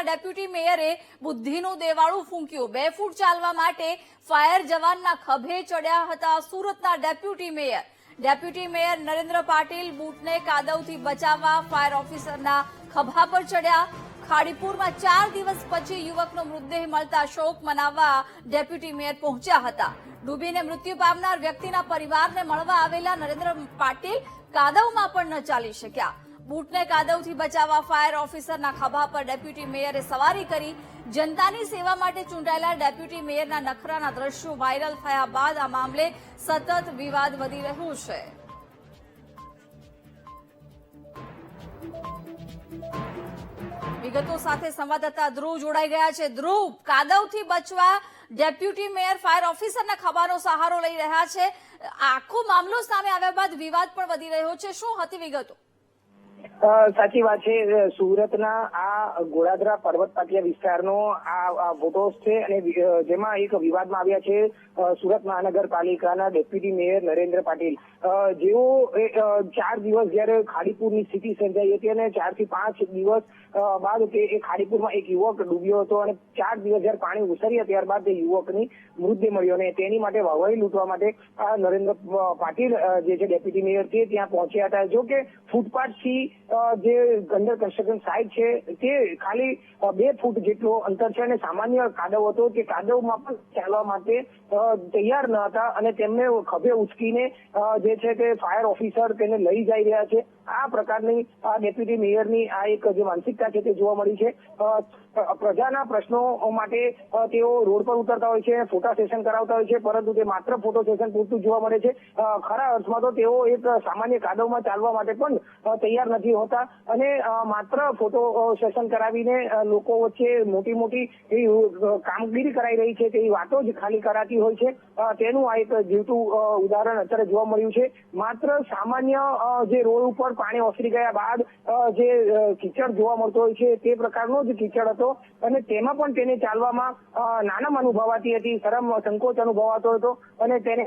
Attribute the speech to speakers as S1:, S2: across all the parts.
S1: સુરતના ડેપ્યુટી મેયરે બુદ્ધિનું દેવાળું ફૂંક્યું. બે ફૂટ ચાલવા માટે ફાયર જવાનના ખભે ચડ્યા હતા સુરતના deputy mayor. Deputy mayor Narendra Patil બૂટને કાદવથી બચાવવા ફાયર ઓફિસરના ખભા પર ચડ્યા. ખાડીપુરમાં ચાર દિવસ પછી યુવકનો મૃતદેહ મળતા શોક મનાવવા ડેપ્યુટી મેયર પહોંચ્યા હતા. ડૂબીને મૃત્યુ પામનાર વ્યક્તિના પરિવારને મળવા આવેલા નરેન્દ્ર પાટીલ કાદવમાં પણ ન ચાલી શક્યા. બૂટને કાદવથી બચાવવા ફાયર ઓફિસરના ખભા પર ડેપ્યુટી મેયરે સવારી કરી. જનતાની સેવા માટે ચૂંટાયેલા ડેપ્યુટી મેયરના નખરાના દ્રશ્યો વાયરલ થયા બાદ આ મામલે સતત વિવાદ વધી રહ્યો છે. વિગતો સાથે સંવાદદાતા ધ્રુવ જોડાઈ ગયા છે. ધ્રુવ, કાદવથી બચવા ડેપ્યુટી મેયર ફાયર ઓફિસરના ખભાનો સહારો લઈ રહ્યા છે. આખો મામલો સામે આવ્યા બાદ વિવાદ પણ વધી રહ્યો છે. શું હતી વિગતો?
S2: સાચી વાત છે સુરતના આ ગોળાદરા પર્વત પાટિયા વિસ્તારનો આ ફોટોસ છે અને જેમાં એક વિવાદમાં આવ્યા છે સુરત મહાનગરપાલિકાના ડેપ્યુટી મેયર નરેન્દ્ર પાટીલ. જેઓ ચાર દિવસ જયારે ખાડીપુરની સ્થિતિ સર્જાઈ હતી અને ચારથી પાંચ દિવસ બાદ તે એ ખાડીપુરમાં એક યુવક ડૂબ્યો હતો અને ચાર દિવસ જયારે પાણી ઉસર્યા ત્યારબાદ તે યુવકની મૃતદેહ મળ્યો અને તેની માટે વવાઈ લૂંટવા માટે નરેન્દ્ર પાટીલ જે છે ડેપ્યુટી મેયર છે ત્યાં પહોંચ્યા હતા. જો કે ફૂટપાથથી જે અંડર કન્સ્ટ્રક્શન સાઇટ છે, તે ખાલી બે ફૂટ જેટલો અંતર છે અને સામાન્ય કાદવ હતો તે કાદવમાં પણ ચાલવા માટે તૈયાર ન હતા અને તેમને ખભે ઉચકીને જે છે તે ફાયર ઓફિસર તેને લઈ જઈ રહ્યા છે. આ પ્રકારની ડેપ્યુટી મેયરની આ એક જે માનસિકતા છે તે જોવા મળી છે. પ્રજાના પ્રશ્નો માટે તેઓ રોડ પર ઉતરતા હોય છે, ફોટા સેશન કરાવતા હોય છે, પરંતુ તે માત્ર ફોટો સેશન પૂરતું જોવા મળે છે. ખરા અર્થમાં તો તેઓ એક સામાન્ય કાદવમાં ચાલવા માટે પણ તૈયાર નથી હોતા અને માત્ર ફોટો સેશન કરાવીને લોકો વચ્ચે મોટી મોટી કામગીરી કરાઈ રહી છે, તેવી વાતો જ ખાલી કરાતી હોય છે. તેનું આ એક જીવતું ઉદાહરણ અત્યારે જોવા મળ્યું છે. માત્ર સામાન્ય જે રોડ ઉપર પાણી ઓસરી ગયા બાદ જે કીચડ જોવા મળતો હોય છે, તે પ્રકારનો જ કીચડ હતો. અને તેમાં પણ તેને ચાલવામાં નાનમ અનુભવાતી હતી, શરમ, સંકોચ અનુભવાતો હતો. અને તેને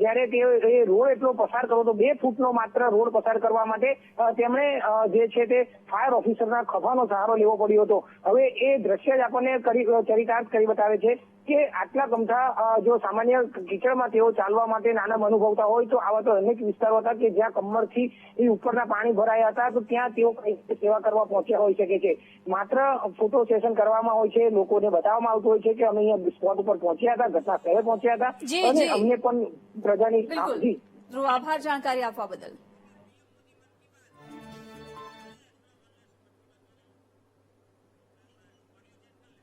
S2: જયારે તે રોડ એટલો પસાર કરવો તો બે ફૂટનો માત્ર રોડ પસાર કરવા માટે તેમણે અ, જે છે તે ફાયર ઓફિસરના ખભાનો સહારો લેવો પડ્યો હતો. હવે એ દ્રશ્ય જ આપણને ચરિતાર્થ કરી બતાવે છે કે આટલા ગમથા જો સામાન્ય કીચડમાં તેઓ ચાલવા માટે નાના અનુભવતા હોય તો આવા તો અનેક વિસ્તારો હતા કે જ્યાં કમરથી એ ઉપરના પાણી ભરાયા હતા તો ત્યાં તેઓ સેવા કરવા પહોંચ્યા હોઈ શકે છે. માત્ર ફોટો સેશન કરવામાં હોય છે લોકોને બતાવવામાં આવતું હોય છે કે અમે અહીંયા સ્પોટ ઉપર પહોંચ્યા હતા ઘટના સ્થળે પહોંચ્યા હતા. અને અમને પણ પ્રજાની
S1: આભાર જાણકારી આપવા બદલ.